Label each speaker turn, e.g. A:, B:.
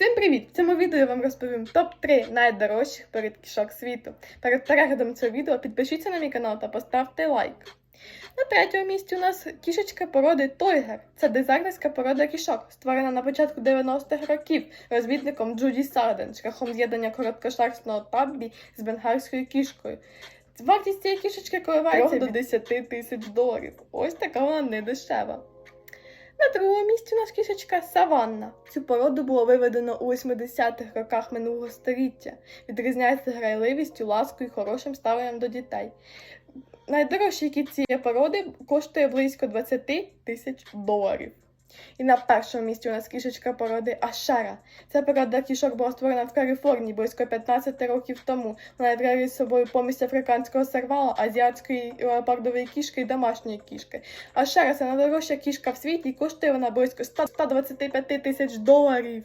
A: Всім привіт! В цьому відео я вам розповім топ-3 найдорожчих перед кішок світу. Перед переглядом цього відео підпишіться на мій канал та поставте лайк. На третьому місці у нас кішечка породи Тойгер. Це дизайнерська порода кішок, створена на початку 90-х років розвідником Джуді Сарден шляхом з'єднання короткошерстного таббі з бенгарською кішкою. Вартість цієї кішечки коливається до 10 тисяч доларів. Ось така вона не дешева. На другому місці у нас кішечка Саванна. Цю породу було виведено у 80-х роках минулого століття. Відрізняється грайливістю, ласкою хорошим ставленням до дітей. Найдорожчий кіт цієї породи коштує близько 20 тисяч доларів. І на першому місці у нас кішечка породи Ашара. Ця порода кішок була створена в Каліфорнії близько 15 років тому. Вона являє собою помість африканського сервала, азіатської леопардової кішки і домашньої кішки. Ашара це найдорожча кішка в світі і коштує вона близько 125 тисяч доларів.